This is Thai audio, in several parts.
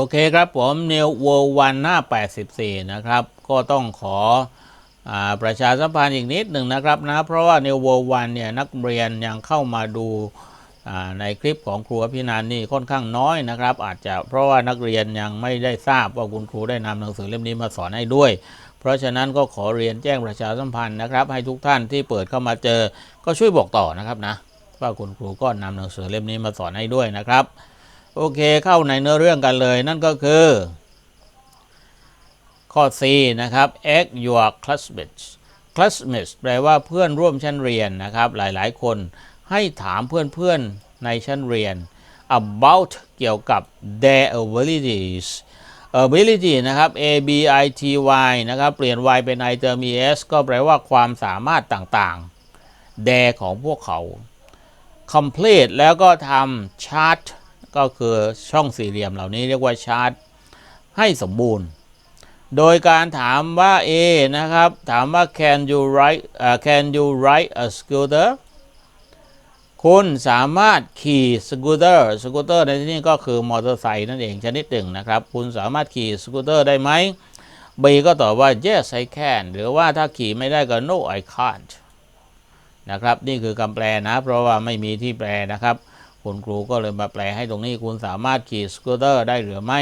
โอเคครับผม New World 1หน้า 84 นะครับ ก็ต้องขออประชาสัมพันธ์อีกนิดหนึ่งนะครับนะ เพราะว่า New World 1เนี่ยนักเรียนยังเข้ามาดูในคลิปของครูอภินันนี่ค่อนข้างน้อยนะครับ อาจจะเพราะว่านักเรียนยังไม่ได้ทราบว่าคุณครูได้นำหนังสือเล่มนี้มาสอนให้ด้วย เพราะฉะนั้นก็ขอเรียนแจ้งประชาสัมพันธ์นะครับ ให้ทุกท่านที่เปิดเข้ามาเจอก็ช่วยบอกต่อนะครับนะว่าคุณครูก็นำหนังสือเล่มนี้มาสอนให้ด้วยนะครับ โอเคเข้าในเนื้อเรื่องกันเลยนั่นก็คือ ข้อ C นะครับ ask your classmates classmates แปลว่าเพื่อนร่วมชั้นเรียนนะครับ หลายๆ คนให้ถามเพื่อนๆ ในชั้นเรียน about เกี่ยวกับ their abilities ability นะครับ a b i t y นะครับ เปลี่ยน y เป็น i เติม es ก็แปลว่าความสามารถต่างๆ their ของพวกเขา complete แล้วก็ทำ chart ก็คือช่องสี่เหลี่ยมเหล่านี้เรียกว่า chart ให้สมบูรณ์ โดยการถามว่า A นะครับ ถามว่า can you ride เอ่อ can you ride a scooter คุณสามารถขี่สกูตเตอร์ สกูตเตอร์ในที่นี้ก็คือมอเตอร์ไซค์นั่นเองชนิดหนึ่งนะครับ คุณสามารถขี่สกูตเตอร์ได้ไหม B ก็ตอบว่า yes I can หรือว่าถ้าขี่ไม่ได้ก็ no I can't นะครับ นี่คือคำแปลนะ เพราะว่าไม่มีที่แปลนะครับ คุณครูก็เลยมาแปลให้ตรงนี้คุณสามารถขี่สกูตเตอร์ได้หรือไม่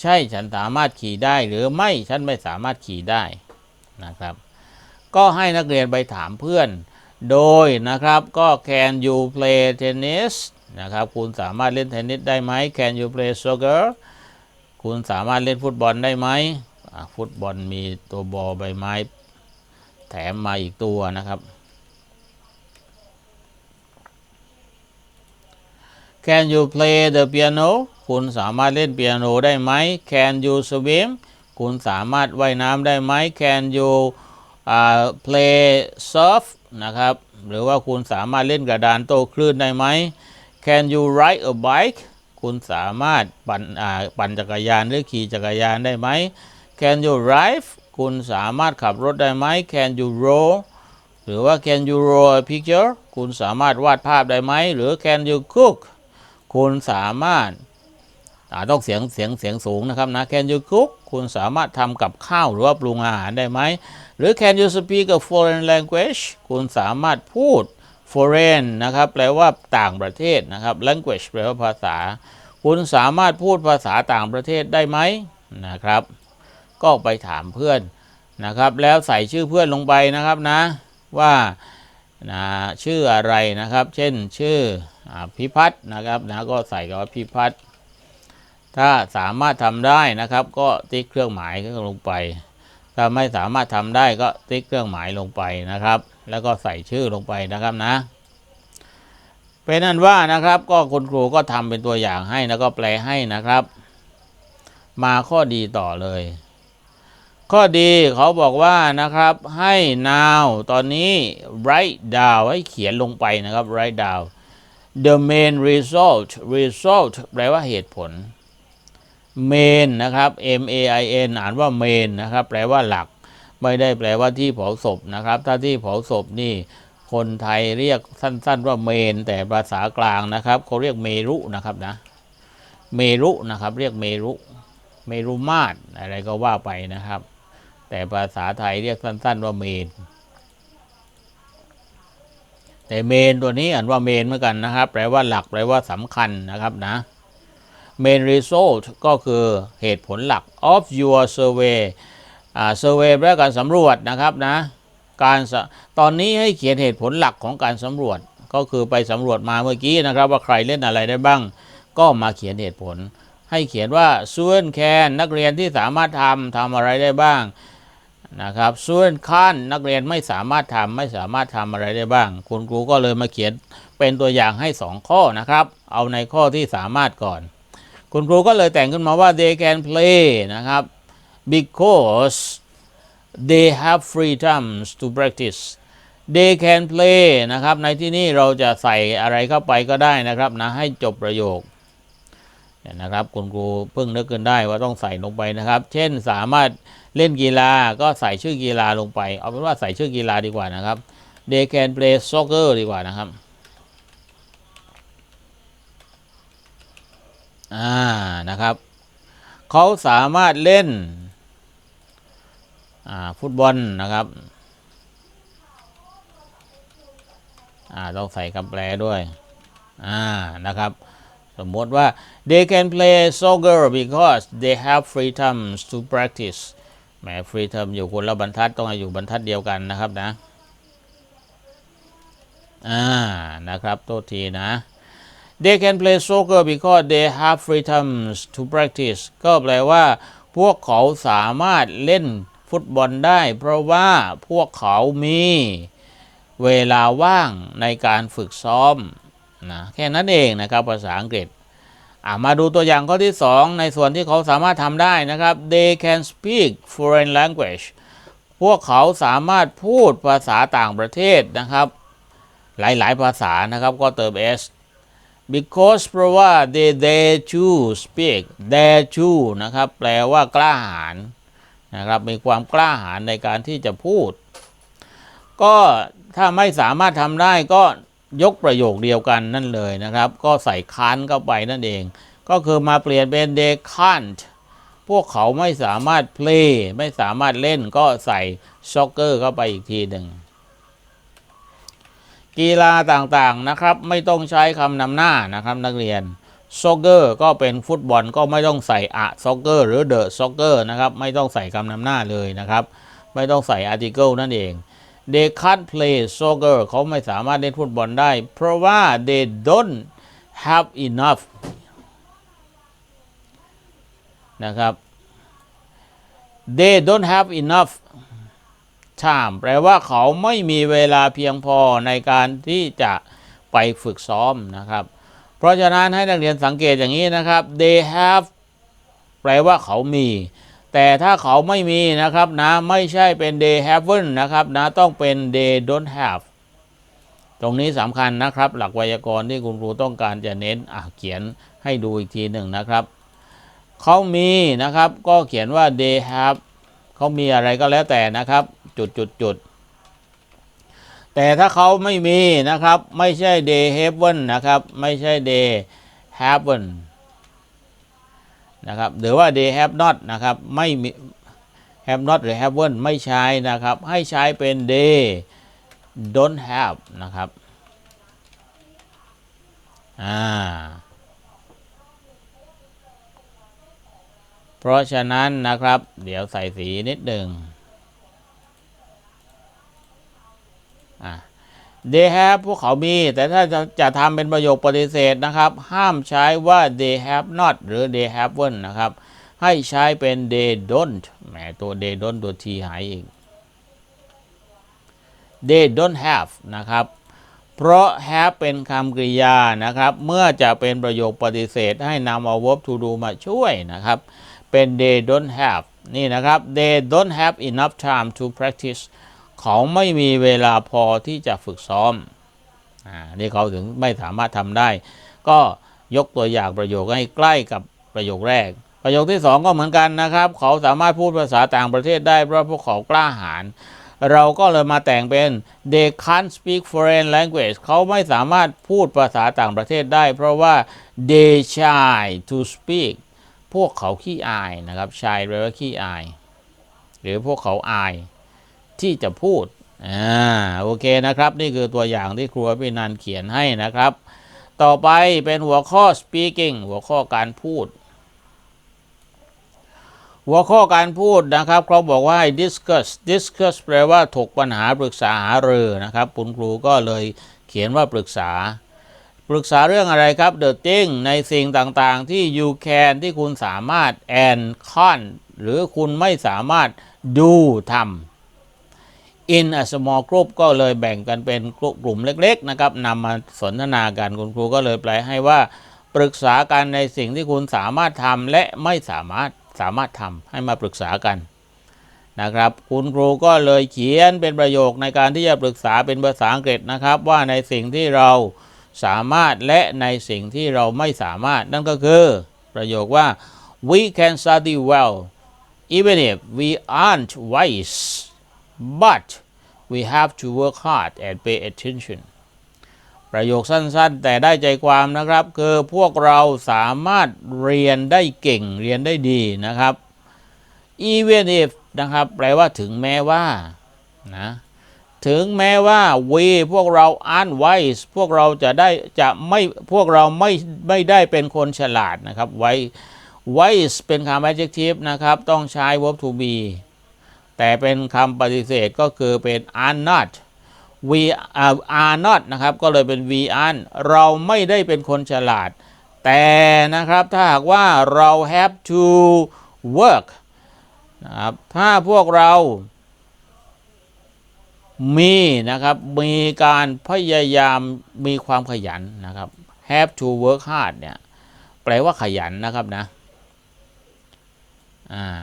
ใช่ฉันสามารถขี่ได้หรือไม่ฉันไม่สามารถขี่ได้นะครับ ก็ให้นักเรียนไปถามเพื่อน โดยนะครับก็ can you play tennis นะครับคุณสามารถเล่นเทนนิสได้ไหม can you play soccer คุณสามารถเล่นฟุตบอลได้ไหมฟุตบอลมีตัวบอลใบไม้ แถมมาอีกตัวนะครับ Can you play the piano คุณสามารถเล่นเปียโนได้ไหม Can you swim คุณสามารถว่ายน้ำได้ไหม Can you อ่า play surf นะครับ หรือว่าคุณสามารถเล่นกระดานโต้คลื่นได้ไหม Can you ride a bike คุณสามารถปั่นอ่าปั่นจักรยานหรือขี่จักรยานได้ไหม Can you drive คุณสามารถขับรถได้ไหม Can you row หรือว่า Can you draw a picture คุณสามารถวาดภาพได้ไหม หรือ Can you cook คุณสามารถอ่าต้องเสียงเสียงเสียงสูงนะครับนะ Can you cook คุณสามารถทำกับข้าวหรือว่าปรุงอาหารได้ไหม หรือ Can you speak a foreign language คุณสามารถพูด foreign นะครับ แปลว่าต่างประเทศนะครับ language แปลว่าภาษา คุณสามารถพูดภาษาต่างประเทศได้ไหมนะครับ ก็ไปถามเพื่อนนะครับ แล้วใส่ชื่อเพื่อนลงไปนะครับนะว่านะชื่ออะไรนะครับ เช่นชื่อ พิพัฒน์นะครับนะก็ใส่กับว่าพิพัฒน์ถ้าสามารถทำได้นะครับ ก็ติ๊กเครื่องหมายลงไป ถ้าไม่สามารถทำได้ก็ติ๊กเครื่องหมายลงไปนะครับ แล้วก็ใส่ชื่อลงไปนะครับนะ เป็นนั้นว่านะครับ ก็คุณครูก็ทำเป็นตัวอย่างให้แล้วก็แปลให้นะครับ มาข้อดีต่อเลย ข้อดีเขาบอกว่านะครับให้ now ตอนนี้ write down ให้เขียนลงไปนะครับ write down the main result result แปลว่าเหตุผล main นะครับ m a i n อ่านว่า main นะครับ แปลว่าหลัก ไม่ได้แปลว่าที่เผาศพนะครับ ถ้าที่เผาศพนี่ คนไทยเรียกสั้น ๆ ว่าเมน แต่ภาษากลางนะครับเขาเรียกเมรุนะครับนะ เมรุนะครับ เรียกเมรุเมรุมาตรอะไรก็ว่าไปนะครับ แต่ภาษาไทยเรียกสั้น ๆ ว่าเมน แต่เมนตัวนี้อ่านว่าเมนเหมือนกันนะครับ แปลว่าหลักแปลว่าสำคัญนะครับนะ main result ก็คือเหตุผลหลัก of your survey อ่า survey แปลว่าการสำรวจนะครับนะ การตอนนี้ให้เขียนเหตุผลหลักของการสำรวจ ก็คือไปสำรวจมาเมื่อกี้นะครับ ว่าใครเล่นอะไรได้บ้าง ก็มาเขียนเหตุผล ให้เขียนว่าส่วนแคนนักเรียนที่สามารถทำทำอะไรได้บ้าง นะครับ ส่วนขั้นนักเรียนไม่สามารถทำไม่สามารถทำอะไรได้บ้าง คุณครูก็เลยมาเขียนเป็นตัวอย่างให้สองข้อนะครับ เอาในข้อที่สามารถก่อน คุณครูก็เลยแต่งขึ้นมาว่า they can play นะครับ because they have free times to practice they can play นะครับ ในที่นี้เราจะใส่อะไรเข้าไปก็ได้นะครับนะให้จบประโยค นะครับคุณครูเพิ่งนึกขึ้นได้ว่าต้องใส่ลงไปนะครับ เช่นสามารถเล่นกีฬาก็ใส่ชื่อกีฬาลงไป เอาเป็นว่าใส่ชื่อกีฬาดีกว่านะครับ they can play soccer ดีกว่านะครับอ่านะครับเขาสามารถเล่นอ่าฟุตบอลนะครับอ่าต้องใส่คำแปลด้วยอ่านะครับ สมมติว่า they can play soccer because they have free time to practice แหม free time อยู่คนละบรรทัดต้องอยู่บรรทัดเดียวกันนะครับนะ อ่า นะครับ โทษทีนะ they can play soccer because they have free time to practice ก็แปลว่า พวกเขาสามารถเล่นฟุตบอลได้ เพราะว่าพวกเขามีเวลาว่างในการฝึกซ้อม นะแค่นั้นเองนะครับภาษาอังกฤษมาดูตัวอย่างข้อที่ 2 ในส่วนที่เขาสามารถทำได้นะครับ they can speak foreign language พวกเขาสามารถพูดภาษาต่างประเทศนะครับ หลายๆ ภาษานะครับก็เติม s because เพราะว่า they dare to speak dare to นะครับ แปลว่ากล้าหาญนะครับ มีความกล้าหาญในการที่จะพูด ก็ถ้าไม่สามารถทำได้ก็ ยกประโยคเดียวกันนั่นเลยนะครับ ก็ใส่คันเข้าไปนั่นเอง ก็คือมาเปลี่ยนเป็น they can't พวกเขาไม่สามารถ play ไม่สามารถเล่นก็ใส่ soccer เข้าไปอีกทีหนึ่งกีฬาต่างๆนะครับ ไม่ต้องใช้คำนำหน้านะครับนักเรียน soccer ก็เป็นฟุตบอลก็ไม่ต้องใส่อะ soccer หรือ the soccer นะครับ ไม่ต้องใส่คำนำหน้าเลยนะครับ ไม่ต้องใส่ article นั่นเอง they can't play soccer เขาไม่สามารถเล่นฟุตบอลได้ เพราะว่า they don't have enough นะครับ they don't have enough time แปลว่าเขาไม่มีเวลาเพียงพอในการที่จะไปฝึกซ้อมนะครับ เพราะฉะนั้นให้นักเรียนสังเกตอย่างนี้นะครับ they have แปลว่าเขามี แต่ถ้าเขาไม่มีนะครับนะไม่ใช่เป็น they haven't นะครับนะต้องเป็น they don't have ตรงนี้สำคัญนะครับ หลักไวยากรณ์ที่คุณครูต้องการจะเน้นอะเขียนให้ดูอีกทีหนึ่งนะครับ เขามีนะครับก็เขียนว่า they have เขามีอะไรก็แล้วแต่นะครับ จุดจุดจุดแต่ถ้าเขาไม่มีนะครับ ไม่ใช่ they haven't นะครับ ไม่ใช่ they haven't นะครับหรือว่า they have not นะครับไม่มี have not หรือ haven't ไม่ใช้นะครับ ให้ใช้เป็น they don't have นะครับอ่าเพราะฉะนั้นนะครับ เดี๋ยวใส่สีนิดหนึ่งอ่า they have พวกเขามี แต่ถ้าจะจะทำเป็นประโยคปฏิเสธนะครับ ห้ามใช้ว่า they have not หรือ they haven't นะครับ ให้ใช้เป็น they don't แหมตัว they don't ตัว t หายอีก they don't have นะครับ เพราะ have เป็นคำกริยานะครับ เมื่อจะเป็นประโยคปฏิเสธ ให้นำเอา verb to do มาช่วยนะครับ เป็น they don't have นี่นะครับ they don't have enough time to practice เขาไม่มีเวลาพอที่จะฝึกซ้อมอ่านี่เขาถึงไม่สามารถทำได้ ก็ยกตัวอย่างประโยคให้ใกล้กับประโยคแรก ประโยคที่สองก็เหมือนกันนะครับ เขาสามารถพูดภาษาต่างประเทศได้เพราะพวกเขากล้าหาญเราก็เลยมาแต่งเป็น they can't speak foreign language เขาไม่สามารถพูดภาษาต่างประเทศได้ เพราะว่า they shy to speak พวกเขาขี้อายนะครับ shy แปลว่าขี้อาย หรือพวกเขาอาย ที่จะพูดอ่าโอเคนะครับ นี่คือตัวอย่างที่ครูพี่นันเขียนให้นะครับ ต่อไปเป็นหัวข้อ speaking หัวข้อการพูด หัวข้อการพูดนะครับเขาบอกว่าให้ discuss discuss แปลว่าถกปัญหาปรึกษาหารือนะครับคุณครูก็เลยเขียนว่าปรึกษา ปรึกษาเรื่องอะไรครับ the thing ในสิ่งต่างๆ ที่ you can ที่คุณสามารถ and can หรือคุณไม่สามารถ do ทำ in a small group ก็เลยแบ่งกันเป็นกลุ่มเล็กๆนะครับนำมาสนทนากันคุณครูก็เลยแปลให้ว่า ปรึกษากันในสิ่งที่คุณสามารถทำและไม่สามารถสามารถทำให้มาปรึกษากันนะครับคุณครูก็เลยเขียนเป็นประโยคในการที่จะปรึกษาเป็นภาษาอังกฤษนะครับ ว่าในสิ่งที่เราสามารถและในสิ่งที่เราไม่สามารถ นั่นก็คือ ประโยคว่า we can study well even if we aren't wise but we have to work hard and pay attention ประโยคสั้นๆ แต่ได้ใจความนะครับ คือพวกเราสามารถเรียนได้เก่งเรียนได้ดีนะครับ even if นะครับ แปลว่าถึงแม้ว่านะถึงแม้ว่า we พวกเรา aren't wise พวกเราจะได้จะไม่พวกเราไม่ไม่ได้เป็นคนฉลาดนะครับ wise wise เป็นคำ adjective นะครับ ต้องใช้ verb to be แต่เป็นคำปฏิเสธก็คือเป็น are not we are are not นะครับ ก็เลยเป็น we aren't เราไม่ได้เป็นคนฉลาด แต่นะครับถ้าหากว่าเรา have to work นะครับถ้าพวกเรามีนะครับ มีการพยายามมีความขยันนะครับ have to work hard เนี่ย แปลว่าขยันนะครับนะ อ่า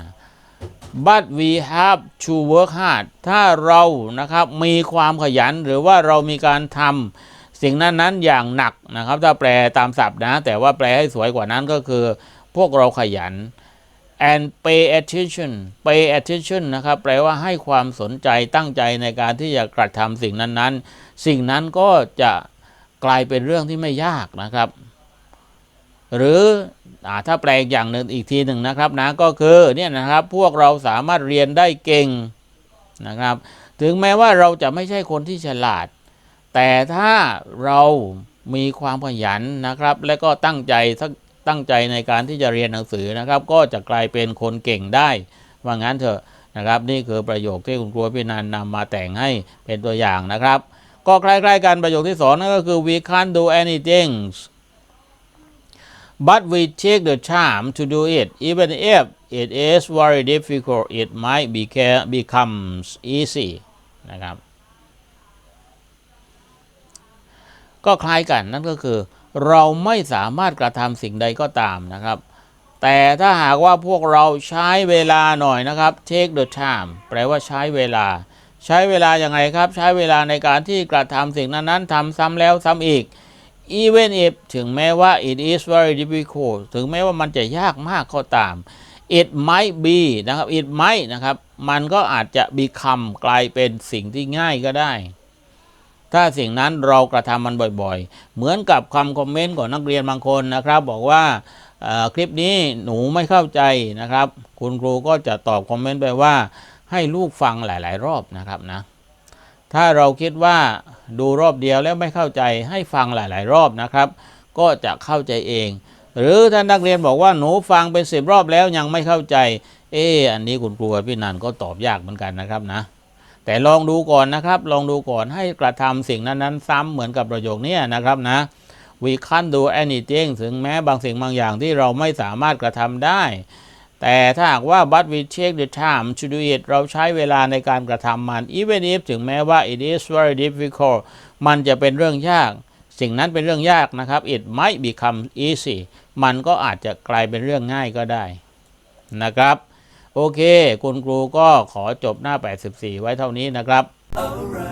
but we have to work hard ถ้าเรานะครับมีความขยันหรือว่าเรามีการทำสิ่งนั้นนั้นๆอย่างหนักนะครับ ถ้าแปลตามศัพท์นะ แต่ว่าแปลให้สวยกว่านั้นก็คือ พวกเราขยัน and pay attention pay attention นะครับ แปลว่าให้ความสนใจตั้งใจในการที่จะกระทำสิ่งนั้นๆ สิ่งนั้นก็จะกลายเป็นเรื่องที่ไม่ยากนะครับ หรือ ถ้าแปลอีกอย่างหนึ่งอีกทีหนึ่งนะครับนะก็คือเนี่ยนะครับพวกเราสามารถเรียนได้เก่งนะครับ ถึงแม้ว่าเราจะไม่ใช่คนที่ฉลาด แต่ถ้าเรามีความขยันนะครับ และก็ตั้งใจตั้งใจในการที่จะเรียนหนังสือนะครับ ก็จะกลายเป็นคนเก่งได้ว่างั้นเถอะนะครับนี่คือประโยคที่คุณครูพินันนำมาแต่งให้เป็นตัวอย่างนะครับ ก็ใกล้ๆกันประโยคที่สองนั่นก็คือ we can't do anything but we take the time to do it even if it is very difficult it might beca- becomes easy นะครับ ก็คล้ายกันนั่นก็คือ เราไม่สามารถกระทำสิ่งใดก็ตามนะครับ แต่ถ้าหากว่าพวกเราใช้เวลาหน่อยนะครับ take the time แปลว่าใช้เวลา ใช้เวลาอย่างไรครับ ใช้เวลาในการที่กระทำสิ่งนั้นๆทำซ้ำแล้วซ้ำอีก even if ถึงแม้ว่า it is very difficult ถึงแม้ว่ามันจะยากมากก็ตาม it might be นะครับ it might นะครับ มันก็อาจจะ become กลายเป็นสิ่งที่ง่ายก็ได้ ถ้าสิ่งนั้นเรากระทำมันบ่อยๆ เหมือนกับคำคอมเมนต์ของนักเรียนบางคนนะครับ บอกว่าคลิปนี้หนูไม่เข้าใจนะครับ คุณครูก็จะตอบคอมเมนต์ไปว่าให้ลูกฟังหลาย ๆ รอบนะครับนะ ถ้าเราคิดว่า ดูรอบเดียวแล้วไม่เข้าใจให้ฟังหลาย ๆ รอบนะครับ ก็จะเข้าใจเอง หรือถ้านักเรียนบอกว่าหนูฟังเป็นสิบรอบแล้วยังไม่เข้าใจ เอออันนี้คุณครูพี่นันก็ตอบยากเหมือนกันนะครับนะ แต่ลองดูก่อนนะครับ ลองดูก่อนให้กระทำสิ่งนั้นๆ ซ้ำเหมือนกับประโยคนี้นะครับนะ we can't do anything ถึงแม้บางสิ่งบางอย่างที่เราไม่สามารถกระทำได้ แต่ถ้าหากว่า but we take the time to do it เราใช้เวลาในการกระทำมัน even if ถึงแม้ว่า it is very difficult มันจะเป็นเรื่องยาก สิ่งนั้นเป็นเรื่องยากนะครับ it might become easy มันก็อาจจะกลายเป็นเรื่องง่ายก็ได้นะครับ โอเค คุณครูก็ขอจบหน้า 84 ไว้เท่านี้นะครับ Alright.